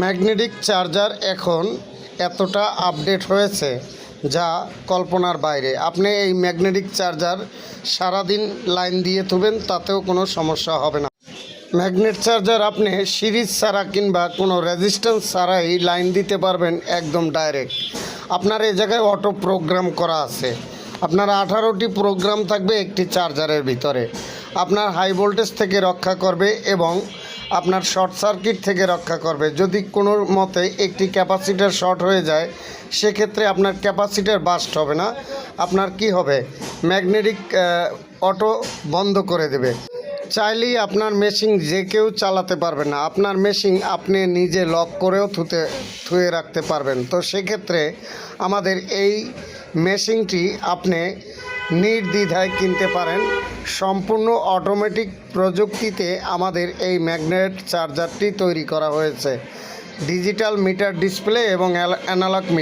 Magnetic charger এখন এতটা update হয়েছে যা কল্পনার বাইরে। আপনি এই ম্যাগনেটিক চার্জার সারাদিন লাইন দিয়ে থুবেন তাতেও কোনো সমস্যা হবে না। ম্যাগনেট চার্জার আপনি সিরিজ ছাড়া কিংবা কোনো রেজিস্ট্যান্স ছাড়াই লাইন দিতে পারবেন একদম ডাইরেক্ট। আপনার এই জায়গায় অটো প্রোগ্রাম করা আছে। আপনার আঠারোটি প্রোগ্রাম থাকবে একটি চার্জারের ভিতরে। আপনার হাই ভোল্টেজ থেকে রক্ষা করবে এবং আপনার শর্ট সার্কিট থেকে রক্ষা করবে। যদি কোনো মতে একটি ক্যাপাসিটার শর্ট হয়ে যায়, সেক্ষেত্রে আপনার ক্যাপাসিটার বাস্ট হবে না। আপনার কি হবে? ম্যাগনেটিক অটো বন্ধ করে দেবে। চাইলেই আপনার মেশিন যে কেউ চালাতে পারবে না। আপনার মেশিন আপনি নিজে লক করেও থুতে, থুয়ে রাখতে পারবেন। তো সেক্ষেত্রে আমাদের এই মেশিনটি আপনি নির্দ্বিধায় কিনতে পারেন। সম্পূর্ণ অটোমেটিক প্রযুক্তিতে আমাদের এই ম্যাগনেট চার্জারটি তৈরি করা হয়েছে। ডিজিটাল মিটার ডিসপ্লে এবং অ্যানালগ মিটার